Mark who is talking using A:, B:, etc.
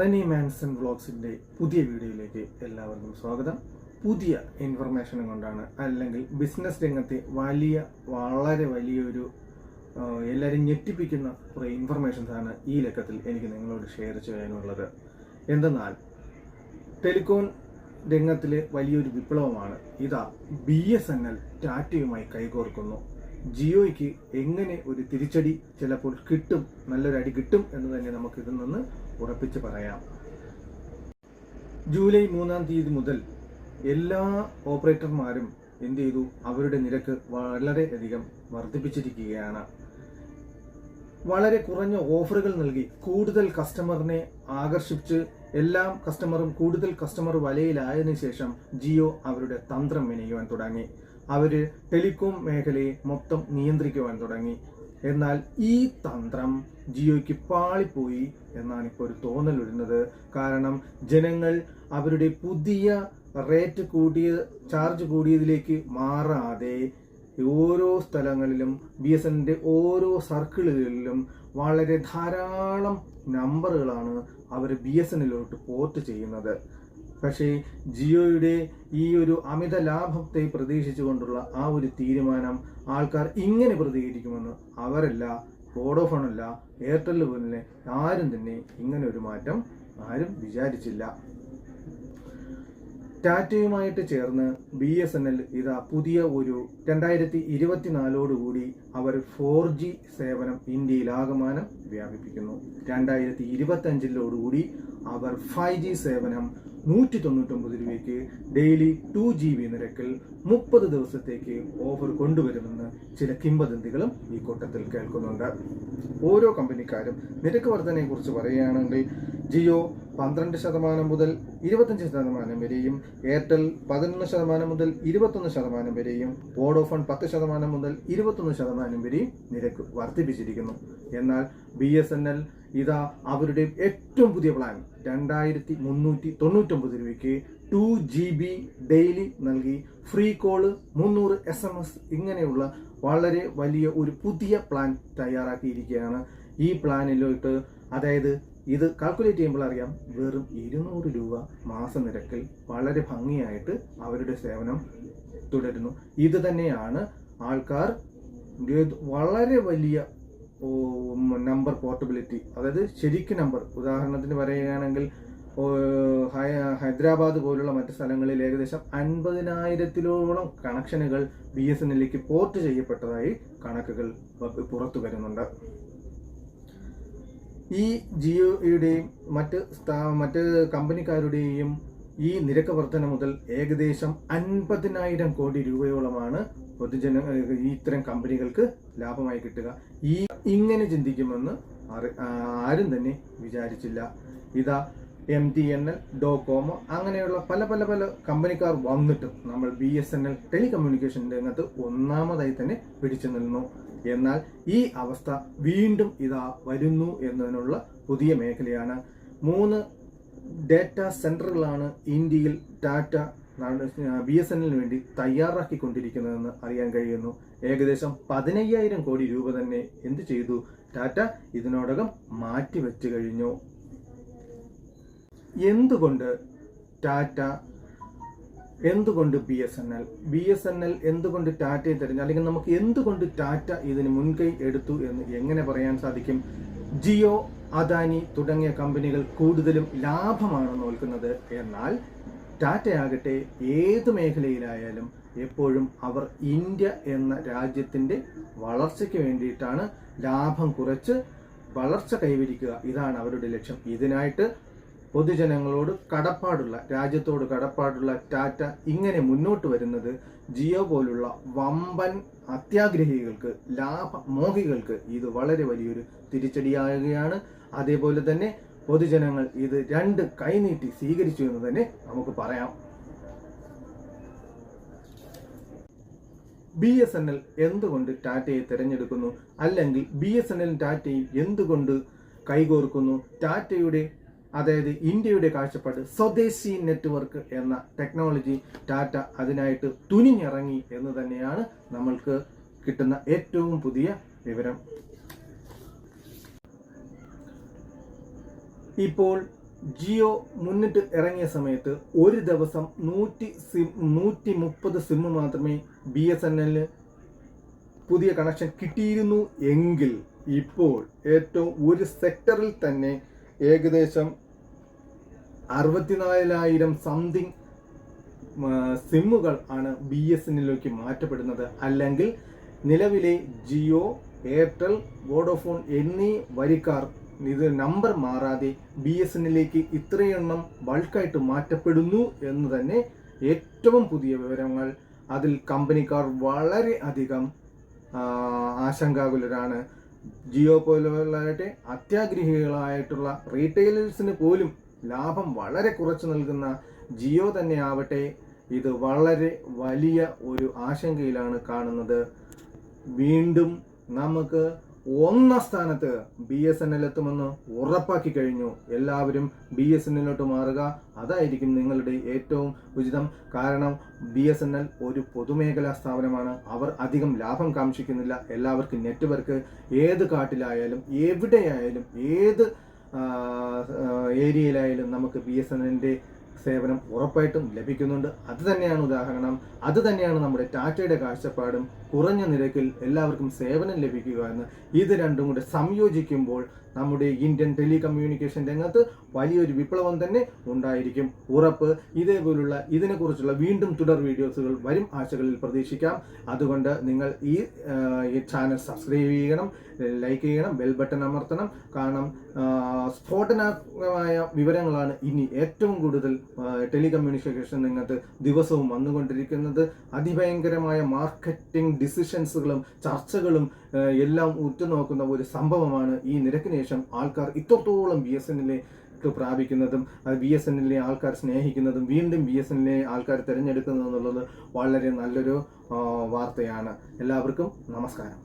A: Reni Manson വ്ളോഗ്സിന്റെ പുതിയ വീഡിയോയിലേക്ക് എല്ലാവർക്കും സ്വാഗതം. പുതിയ ഇൻഫർമേഷൻ കൊണ്ടാണ് അല്ലെങ്കിൽ ബിസിനസ് രംഗത്തെ വലിയ വളരെ വലിയൊരു എല്ലാവരും ഞെട്ടിപ്പിക്കുന്ന കുറേ ഇൻഫർമേഷൻസ് ആണ് ഈ ലക്കത്തിൽ എനിക്ക് നിങ്ങളോട് ഷെയർ ചെയ്യാനുള്ളത്. എന്തെന്നാൽ ടെലികോം രംഗത്തിലെ വലിയൊരു വിപ്ലവമാണ്. ഇതാ ബി എസ് എൻ എൽ ടാറ്റയുമായി കൈകോർക്കുന്നു. ജിയോയ്ക്ക് എങ്ങനെ ഒരു തിരിച്ചടി ചിലപ്പോൾ കിട്ടും നല്ലൊരു അടി കിട്ടും എന്ന് തന്നെ നമുക്ക് ഇതിൽ നിന്ന് ഉറപ്പിച്ച് പറയാം. ജൂലൈ മൂന്നാം തീയതി മുതൽ എല്ലാ ഓപ്പറേറ്റർമാരും എന്ത് ചെയ്തു? അവരുടെ നിരക്ക് വളരെയധികം വർദ്ധിപ്പിച്ചിരിക്കുകയാണ്. വളരെ കുറഞ്ഞ ഓഫറുകൾ നൽകി കൂടുതൽ കസ്റ്റമറിനെ ആകർഷിച്ച് എല്ലാം കസ്റ്റമറും കൂടുതൽ കസ്റ്റമർ വലയിലായതിനു ശേഷം ജിയോ അവരുടെ തന്ത്രം മെനയുവാൻ തുടങ്ങി. അവർ ടെലികോം മേഖലയെ മൊത്തം നിയന്ത്രിക്കുവാൻ തുടങ്ങി. എന്നാൽ ഈ തന്ത്രം ജിയോയ്ക്ക് പാളിപ്പോയി എന്നാണ് ഇപ്പോൾ ഒരു തോന്നൽ വരുന്നത്. കാരണം ജനങ്ങൾ അവരുടെ പുതിയ റേറ്റ് കൂടിയ ചാർജ് കൂടിയതിലേക്ക് മാറാതെ ഓരോ സ്ഥലങ്ങളിലും ബി എസ് എന്നിന്റെ ഓരോ സർക്കിളുകളിലും വളരെ ധാരാളം നമ്പറുകളാണ് അവർ ബി എസ് എന്നിലോട്ട് പോർട്ട് ചെയ്യുന്നത്. പക്ഷേ ജിയോയുടെ ഈ ഒരു അമിത ലാഭത്തെ പ്രതീക്ഷിച്ചുകൊണ്ടുള്ള ആ ഒരു തീരുമാനം ആൾക്കാർ ഇങ്ങനെ പ്രതികരിക്കുമെന്ന് അവരല്ല വോഡോഫോൺ അല്ല എയർടെൽ പോലെ ആരും തന്നെ ഇങ്ങനെ ഒരു മാറ്റം ആരും വിചാരിച്ചില്ല. ടാറ്റയുമായിട്ട് ചേർന്ന് ബി എസ് എൻ എൽ ഇതാ പുതിയ ഒരു രണ്ടായിരത്തി ഇരുപത്തിനാലോടുകൂടി അവർ ഫോർ ജി സേവനം ഇന്ത്യയിലാകമാനം വ്യാപിപ്പിക്കുന്നു. രണ്ടായിരത്തി ഇരുപത്തി അഞ്ചിലോടുകൂടി അവർ ഫൈവ് ജി സേവനം നൂറ്റി തൊണ്ണൂറ്റൊമ്പത് രൂപയ്ക്ക് ഡെയിലി ടു ജി ബി നിരക്കിൽ മുപ്പത് ദിവസത്തേക്ക് ഓഫർ കൊണ്ടുവരുമെന്ന് ചില കിംവദന്തികളും ഈ കൂട്ടത്തിൽ കേൾക്കുന്നുണ്ട്. ഓരോ കമ്പനിക്കാരും നിരക്ക് വർധനയെക്കുറിച്ച് പറയുകയാണെങ്കിൽ ജിയോ പന്ത്രണ്ട് ശതമാനം മുതൽ ഇരുപത്തഞ്ച് ശതമാനം വരെയും എയർടെൽ പതിനൊന്ന് ശതമാനം മുതൽ ഇരുപത്തൊന്ന് ശതമാനം വരെയും വോഡോഫോൺ പത്ത് ശതമാനം മുതൽ ഇരുപത്തൊന്ന് ശതമാനം വരെയും നിരക്ക് വർദ്ധിപ്പിച്ചിരിക്കുന്നു. എന്നാൽ ബി എസ് എൻ എൽ ഇതാ അവരുടെ ഏറ്റവും പുതിയ പ്ലാൻ. രണ്ടായിരത്തി മുന്നൂറ്റി തൊണ്ണൂറ്റൊമ്പത് രൂപയ്ക്ക് ടു ജി ബി ഡെയിലി നൽകി. ഫ്രീ കോൾ മുന്നൂറ് എസ് എം എസ് ഇങ്ങനെയുള്ള വളരെ വലിയ ഒരു പുതിയ പ്ലാൻ തയ്യാറാക്കിയിരിക്കുകയാണ്. ഈ പ്ലാനിലോട്ട് അതായത് ഇത് കാൽക്കുലേറ്റ് ചെയ്യുമ്പോൾ അറിയാം വെറും ഇരുന്നൂറ് രൂപ മാസ നിരക്കിൽ വളരെ ഭംഗിയായിട്ട് അവരുടെ സേവനം തുടരുന്നു. ഇത് തന്നെയാണ് ആൾക്കാർ വളരെ വലിയ നമ്പർ പോർട്ടബിലിറ്റി അതായത് ശരിക്കും നമ്പർ ഉദാഹരണത്തിന് പറയുകയാണെങ്കിൽ ഹൈദരാബാദ് പോലുള്ള മറ്റു സ്ഥലങ്ങളിൽ ഏകദേശം അൻപതിനായിരത്തിലോളം കണക്ഷനുകൾ ബി എസ് എൻ എല്ലിലേക്ക് പോർട്ട് ചെയ്യപ്പെട്ടതായി കണക്കുകൾ പുറത്തു വരുന്നുണ്ട്. ഈ ജിയോയുടെയും മറ്റ് മറ്റ് കമ്പനിക്കാരുടെയും ഈ നിരക്ക് വർധന മുതൽ ഏകദേശം അൻപതിനായിരം കോടി രൂപയോളമാണ് പൊതുജന ഇത്തരം കമ്പനികൾക്ക് ലാഭമായി കിട്ടുക. ഈ ഇങ്ങനെ ചിന്തിക്കുമെന്ന് ആരും തന്നെ വിചാരിച്ചില്ല. ഇതാ M T N L Docomo അങ്ങനെയുള്ള പല പല പല കമ്പനിക്കാർ വന്നിട്ടും നമ്മൾ B S N L telecommunication രംഗത്ത് ഒന്നാമതായി തന്നെ പിടിച്ചു നിന്നു. എന്നാൽ ഈ അവസ്ഥ വീണ്ടും ഇതാ വരുന്നു എന്നതിനുള്ള പുതിയ മേഖലയാണ്. മൂന്ന് ഡേറ്റ സെന്ററുകളാണ് ഇന്ത്യയിൽ ടാറ്റ ബി എസ് എന്നിന് വേണ്ടി തയ്യാറാക്കിക്കൊണ്ടിരിക്കുന്നതെന്ന് അറിയാൻ കഴിയുന്നു. ഏകദേശം പതിനയ്യായിരം കോടി രൂപ തന്നെ എന്ത് ചെയ്തു? ടാറ്റ ഇതിനോടകം മാറ്റിവെച്ചു കഴിഞ്ഞു. എന്തുകൊണ്ട് ടാറ്റ എന്തുകൊണ്ട് B S N L B S N L എന്തുകൊണ്ട് ടാറ്റയെ തിരഞ്ഞു? അല്ലെങ്കിൽ നമുക്ക് എന്തുകൊണ്ട് ടാറ്റ ഇതിന് മുൻകൈ എടുത്തു എന്ന് എങ്ങനെ പറയാൻ സാധിക്കും? ജിയോ അദാനി തുടങ്ങിയ കമ്പനികൾ കൂടുതലും ലാഭമാണ് നോക്കുന്നത് എന്നാൽ ടാറ്റയാകട്ടെ ഏത് മേഖലയിലായാലും എപ്പോഴും അവർ ഇന്ത്യ എന്ന രാജ്യത്തിന്റെ വളർച്ചയ്ക്ക് വേണ്ടിയിട്ടാണ് ലാഭം കുറച്ച് വളർച്ച കൈവരിക്കുക. ഇതാണ് അവരുടെ ലക്ഷ്യം. ഇതിനായിട്ട് പൊതുജനങ്ങളോട് കടപ്പാടുള്ള രാജ്യത്തോട് കടപ്പാടുള്ള ടാറ്റ ഇങ്ങനെ മുന്നോട്ട് വരുന്നത് ജിയോ പോലുള്ള വമ്പൻ അത്യാഗ്രഹികൾക്ക് ലാഭമോഹികൾക്ക് ഇത് വളരെ വലിയൊരു തിരിച്ചടിയാകുകയാണ്. അതേപോലെ തന്നെ പൊതുജനങ്ങൾ ഇത് രണ്ട് കൈനീട്ടി സ്വീകരിച്ചു എന്ന് തന്നെ നമുക്ക് പറയാം. ബി എസ് എൻ എൽ എന്തുകൊണ്ട് ടാറ്റയെ തിരഞ്ഞെടുക്കുന്നു? അല്ലെങ്കിൽ ബി എസ് എൻ എൽ ടാറ്റയും എന്തുകൊണ്ട് കൈകോർക്കുന്നു? ടാറ്റയുടെ അതായത് ഇന്ത്യയുടെ കാഴ്ചപ്പാട് സ്വദേശി നെറ്റ്വർക്ക് എന്ന ടെക്നോളജി ടാറ്റ അതിനായിട്ട് തുനിഞ്ഞിറങ്ങി എന്ന് തന്നെയാണ് നമ്മൾക്ക് കിട്ടുന്ന ഏറ്റവും പുതിയ വിവരം. ഇപ്പോൾ ജിയോ മുന്നിട്ട് ഇറങ്ങിയ സമയത്ത് ഒരു ദിവസം നൂറ്റി സിം നൂറ്റി മുപ്പത് സിം മാത്രമേ ബി എസ് എൻ എല്ലിന് പുതിയ കണക്ഷൻ കിട്ടിയിരുന്നു എങ്കിൽ ഇപ്പോൾ ഏറ്റവും ഒരു സെക്ടറിൽ തന്നെ ഏകദേശം അറുപത്തിനാലായിരം സംതിങ് സിമ്മുകൾ ആണ് ബി എസ് എന്നിലേക്ക് മാറ്റപ്പെടുന്നത്. അല്ലെങ്കിൽ നിലവിലെ ജിയോ എയർടെൽ വോഡോഫോൺ എന്നീ വരിക്കാർ ഇത് നമ്പർ മാറാതെ ബി എസ് എന്നിലേക്ക് ഇത്രയെണ്ണം ബൾക്കായിട്ട് മാറ്റപ്പെടുന്നു എന്ന് തന്നെ ഏറ്റവും പുതിയ വിവരങ്ങൾ. അതിൽ കമ്പനിക്കാർ വളരെ അധികം ആശങ്കാകുലരാണ്. ജിയോ പോലുള്ളവരുടെ അത്യാഗ്രഹികളായിട്ടുള്ള റീറ്റെയിലേഴ്സിന് പോലും ലാഭം വളരെ കുറച്ച് നൽകുന്ന ജിയോ തന്നെ ആവട്ടെ ഇത് വളരെ വലിയ ഒരു ആശങ്കയിലാണ് കാണുന്നത്. വീണ്ടും നമുക്ക് ഒന്നാം സ്ഥാനത്ത് ബി എസ് എൻ എൽ എത്തുമെന്ന് ഉറപ്പാക്കി കഴിഞ്ഞു. എല്ലാവരും ബി എസ് എൻ മാറുക. അതായിരിക്കും നിങ്ങളുടെ ഏറ്റവും ഉചിതം. കാരണം ബി എസ് എൻ എൽ ഒരു പൊതുമേഖലാ സ്ഥാപനമാണ്. അവർ അധികം ലാഭം കാക്ഷിക്കുന്നില്ല. എല്ലാവർക്കും നെറ്റ്വർക്ക് ഏത് കാട്ടിലായാലും എവിടെയായാലും ഏത് ഏരിയയിലായാലും നമുക്ക് ബി എസ് എൻ എല്ലിന്റെ സേവനം ഉറപ്പായിട്ടും ലഭിക്കുന്നുണ്ട്. അത് തന്നെയാണ് ഉദാഹരണം. അത് തന്നെയാണ് നമ്മുടെ ടാറ്റയുടെ കാഴ്ചപ്പാടും. കുറഞ്ഞ നിരക്കിൽ എല്ലാവർക്കും സേവനം ലഭിക്കുക എന്ന് ഇത് രണ്ടും കൂടെ സംയോജിക്കുമ്പോൾ നമ്മുടെ ഇന്ത്യൻ ടെലികമ്മ്യൂണിക്കേഷൻ രംഗത്ത് വലിയൊരു വിപ്ലവം തന്നെ ഉണ്ടായിരിക്കും. ഉറപ്പ് ഇതേപോലുള്ള ഇതിനെക്കുറിച്ചുള്ള വീണ്ടും തുടർ വീഡിയോസുകൾ വരും ആഴ്ചകളിൽ പ്രതീക്ഷിക്കാം. അതുകൊണ്ട് നിങ്ങൾ ഈ ചാനൽ സബ്സ്ക്രൈബ് ചെയ്യണം ലൈക്ക് ചെയ്യണം ബെൽ ബട്ടൺ അമർത്തണം. കാരണം സ്ഫോടനാത്മകമായ വിവരങ്ങളാണ് ഇനി ഏറ്റവും കൂടുതൽ ടെലികമ്മ്യൂണിക്കേഷൻ രംഗത്ത് ദിവസവും വന്നുകൊണ്ടിരിക്കുന്നത്. അതിഭയങ്കരമായ മാർക്കറ്റിംഗ് ഡിസിഷൻസുകളും ചർച്ചകളും എല്ലാം ഉറ്റുനോക്കുന്ന ഒരു സംഭവമാണ് ഈ നിരക്കിന് ശേഷം ആൾക്കാർ ഇത്രത്തോളം ബി എസ് എന്നിലെ പ്രാപിക്കുന്നതും അത് ബി എസ് എന്നിലെ ആൾക്കാർ സ്നേഹിക്കുന്നതും വീണ്ടും ബി എസ് എന്നിലെ ആൾക്കാർ തിരഞ്ഞെടുക്കുന്നതെന്നുള്ളത് വളരെ നല്ലൊരു വാർത്തയാണ്. എല്ലാവർക്കും നമസ്കാരം.